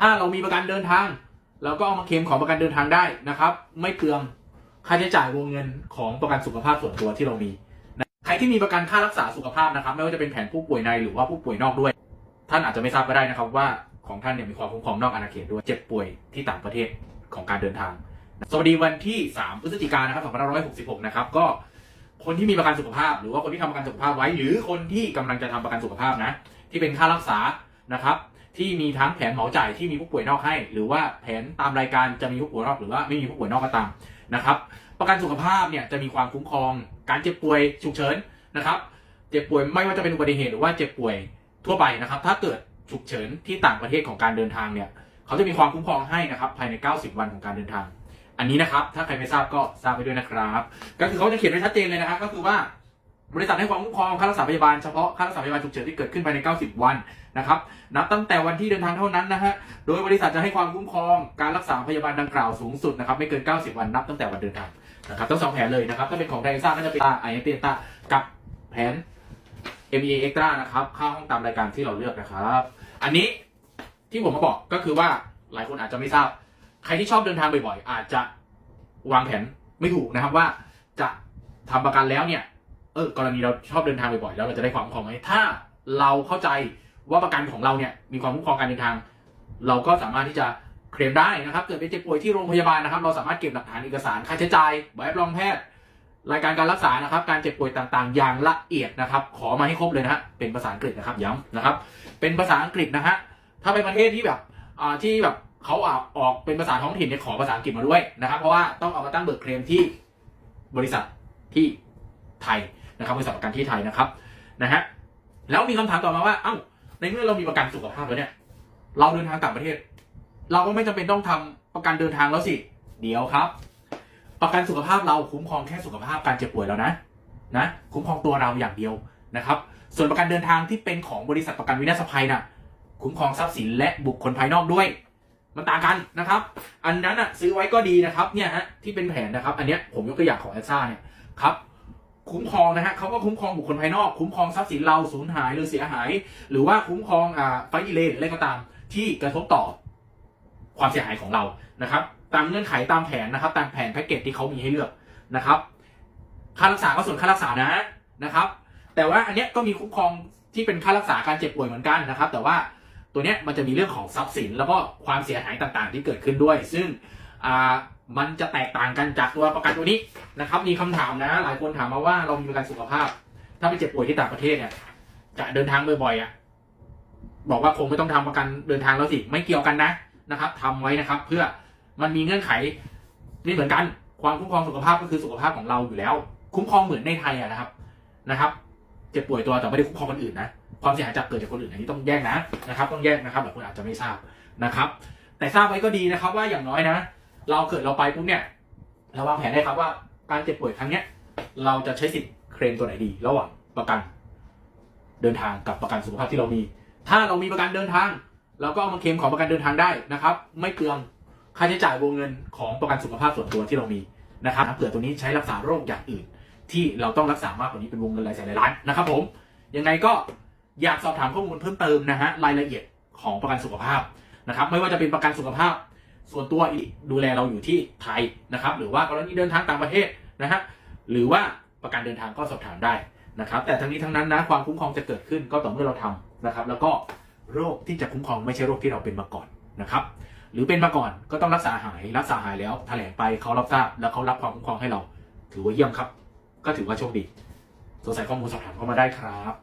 ถ้าเรามีประกันเดินทาง เราก็เอามาเคลมของประกันเดินทางได้นะครับ ไม่เปลืองค่าใช้จ่ายวงเงินของประกันสุขภาพส่วนตัวที่เรามีใครที่มีประกันค่ารักษาสุขภาพนะครับ ไม่ว่าจะเป็นแผนผู้ป่วยในหรือว่าผู้ป่วยนอกด้วย ท่านอาจจะไม่ทราบก็ได้นะครับว่าของท่านเนี่ยมีความคุ้มครองนอกอาณาเขตด้วยเจ็บป่วยที่ต่างประเทศของการเดินทาง สวัสดีวันที่ 3 พฤศจิกายนนะครับ2566 นะครับก็คนที่มีประกันสุขภาพ หรือว่าคนที่ทำประกันสุขภาพไว้ หรือคนที่กำลังจะทำประกันสุขภาพนะ ที่เป็นค่ารักษานะครับ ที่มีทั้งแผนเหมาจ่ายที่มีผู้ป่วยนอกให้ หรือว่าแผนตามรายการจะมีผู้ป่วยนอกหรือว่าไม่มีผู้ป่วยนอกก็ตามนะครับ ประกันสุขภาพเนี่ยจะมีความคุ้มครอง การเจ็บป่วยฉุกเฉินนะครับ เจ็บป่วยไม่ว่าจะเป็นอุบัติเหตุหรือว่าเจ็บป่วยทั่วไปนะครับ ถ้าเกิดฉุกเฉินที่ต่างประเทศของการเดินทางเนี่ยเขาจะมีความคุ้มครองให้นะครับภายใน 90 วันของการเดินทาง อันนี้นะครับถ้าใครไม่ทราบก็ทราบไปด้วยนะครับ ก็คือเขาจะเขียนไว้ชัดเจนเลยนะครับก็คือว่า บริษัทให้ความคุ้มครองค่ารักษาพยาบาลเฉพาะค่ารักษาพยาบาลฉุกเฉินที่เกิดขึ้นภายใน 90 วันนะครับนับตั้งแต่วันที่เดินทางเท่านั้นนะฮะโดยบริษัทจะให้ความคุ้มครองการรักษาพยาบาลดังกล่าวสูงสุดนะครับไม่เกิน 90 วันนับตั้งแต่วันเดินทางนะครับทั้งสองแผนเลยนะครับถ้าเป็นของไดซ่าก็จะเป็นไอเอเตต้ากับแผน MEA Extra นะครับค่าห้องตามรายการที่เราเลือกนะครับ อันนี้ที่ผมมาบอกก็คือว่าหลายคนอาจจะไม่ทราบ ใครที่ชอบเดินทางบ่อยๆ อาจจะวางแผนไม่ถูกนะครับว่าจะทำประกันแล้วเนี่ย เออกรณีเราชอบเดินทางบ่อยๆแล้วเราจะได้ความคุ้มครองไหมถ้าเราเข้าใจว่าประกันของเราเนี่ยมีความคุ้มครองการเดินทาง เราก็สามารถที่จะเคลมได้นะครับ เกิดเป็นเจ็บป่วยที่โรงพยาบาลนะครับ เราสามารถเก็บหลักฐานเอกสารค่าใช้จ่ายใบรับรองแพทย์ รายการการรักษานะครับ การเจ็บป่วยต่างๆ อย่างละเอียดนะครับ ขอมาให้ครบเลยนะฮะเป็นภาษาอังกฤษนะครับย้ำนะครับ เป็นภาษาอังกฤษนะฮะถ้าเป็นประเทศที่แบบอ่าที่แบบเขาอ่าออกเป็นภาษาท้องถิ่นเนี่ยขอภาษาอังกฤษมาด้วยนะครับ เพราะว่าต้องเอามาตั้งเบิกเคลมที่บริษัทที่ไทย นะครับบริษัทประกันที่ไทยนะครับนะฮะแล้วมีคำถามต่อมาว่าเอ้าในเมื่อเรามีประกันสุขภาพแล้วเนี่ยเราเดินทางต่างประเทศ เราก็ไม่จำเป็นต้องทำประกันเดินทางแล้วสิ เดี๋ยวครับ ประกันสุขภาพเราคุ้มครองแค่สุขภาพการเจ็บป่วยแล้วนะนะคุ้มครองตัวเราอย่างเดียวนะครับ ส่วนประกันเดินทางที่เป็นของบริษัทประกันวินาศภัยน่ะคุ้มครองทรัพย์สินและบุคคลภายนอกด้วย มันต่างกันนะครับ อันนั้นอะซื้อไว้ก็ดีนะครับเนี่ยฮะที่เป็นแผนนะครับ อันเนี้ยผมยกตัวอย่างของแอซ่าเนี่ยครับ คุ้มครองนะฮะเขาก็คุ้มครองบุคคลภายนอก คุ้มครองทรัพย์สินเราสูญหายหรือเสียหาย หรือว่าคุ้มครองอ่าไฟอิเลหรืออะไรก็ตาม ที่กระทบต่อความเสียหายของเรานะครับ ตามเงื่อนไขตามแผนนะครับ ตามแผนแพ็กเกจที่เขามีให้เลือกนะครับ ค่ารักษาก็ส่วนค่ารักษานะนะครับ แต่ว่าอันเนี้ยก็มีคุ้มครองที่เป็นค่ารักษาการเจ็บป่วยเหมือนกันนะครับ แต่ว่าตัวเนี้ยมันจะมีเรื่องของทรัพย์สิน แล้วก็ความเสียหายต่างๆ ที่เกิดขึ้นด้วย ซึ่ง อ่ามันจะแตกต่างกันจากตัวประกันตัวนี้นะครับ มีคำถามนะ หลายคนถามมาว่าเรามีประกันสุขภาพ ถ้าไปเจ็บป่วยที่ต่างประเทศเนี่ยจะเดินทางบ่อยๆอะบอกว่าคงไม่ต้องทำประกันเดินทางแล้วสิไม่เกี่ยวกันนะนะครับทำไว้นะครับ เพื่อมันมีเงื่อนไขนี่เหมือนกันความคุ้มครองสุขภาพก็คือสุขภาพของเราอยู่แล้ว คุ้มครองเหมือนในไทยอะนะครับนะครับเจ็บป่วยตัวแต่ไม่ได้คุ้มครองคนอื่นนะความเสียหายจากเกิดจากคนอื่นอันนี้ต้องแยกนะนะครับ ต้องแยกนะครับหลายคนอาจจะไม่ทราบนะครับ แต่ทราบไว้ก็ดีนะครับ ว่าอย่างน้อยนะ เราเกิดเราไปปุ๊บเนี่ยเราวางแผนได้ครับว่าการเจ็บป่วยครั้งเนี้ย เราจะใช้สิทธิ์เคลมตัวไหนดี ระหว่างประกัน เดินทางกับประกันสุขภาพที่เรามี ถ้าเรามีประกันเดินทาง เราก็เอามาเคลมของประกันเดินทางได้นะครับ ไม่เปลืองค่าใช้จ่ายวงเงินของประกันสุขภาพส่วนตัวที่เรามีนะครับเผื่อตัวนี้ใช้รักษาโรคอย่างอื่น ที่เราต้องรักษามากกว่านี้เป็นวงเงินรายแสนรายล้านนะครับ ผมยังไงก็อยากสอบถามข้อมูลเพิ่มเติมนะฮะรายละเอียดของประกันสุขภาพนะครับ ไม่ว่าจะเป็นประกันสุขภาพ ส่วนตัวดูแลเราอยู่ที่ไทยนะครับ หรือว่ากรณีเดินทางต่างประเทศนะฮะหรือว่าประกันเดินทางก็สอบถามได้นะครับ แต่ทั้งนี้ทั้งนั้นนะความคุ้มครองจะเกิดขึ้นก็ต่อเมื่อเราทำนะครับ แล้วก็โรคที่จะคุ้มครองไม่ใช่โรคที่เราเป็นมาก่อนนะครับ หรือเป็นมาก่อนก็ต้องรักษาหายรักษาหายแล้วแถลงไปเขารับทราบแล้วเขารับความคุ้มครองให้เรา ถือว่าเยี่ยมครับ ก็ถือว่าโชคดีสงสัยข้อมูลสอบถามเข้ามาได้ครับ